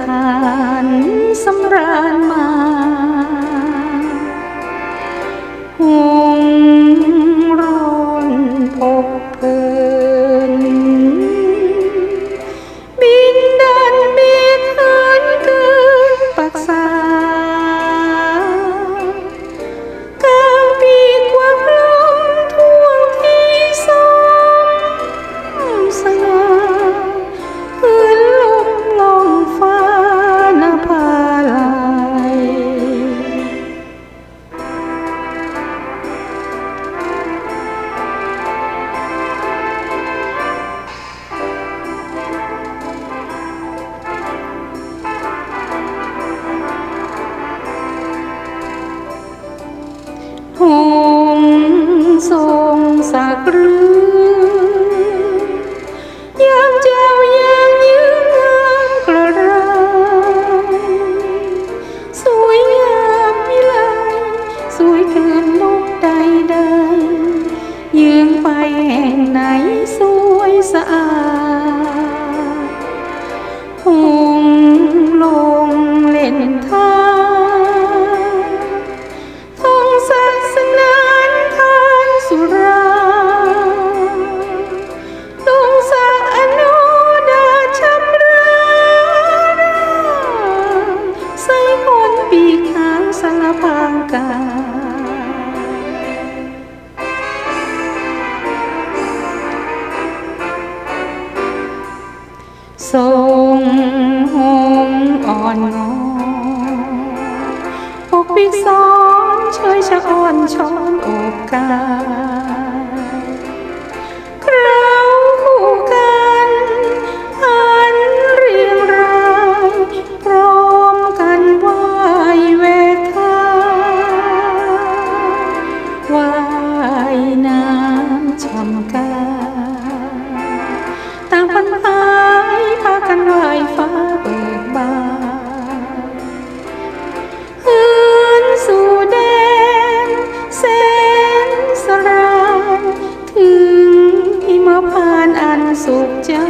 ตานสำราญมาหัา ทรงหงอ่อนน้ออกปีซ้อนเชยชะอ่อนช้อนอกกาเคราคู่กันอันเรียงรายพร้อมกันว่ายเวทาว่ายน้ำช่ำกัน สุขใจ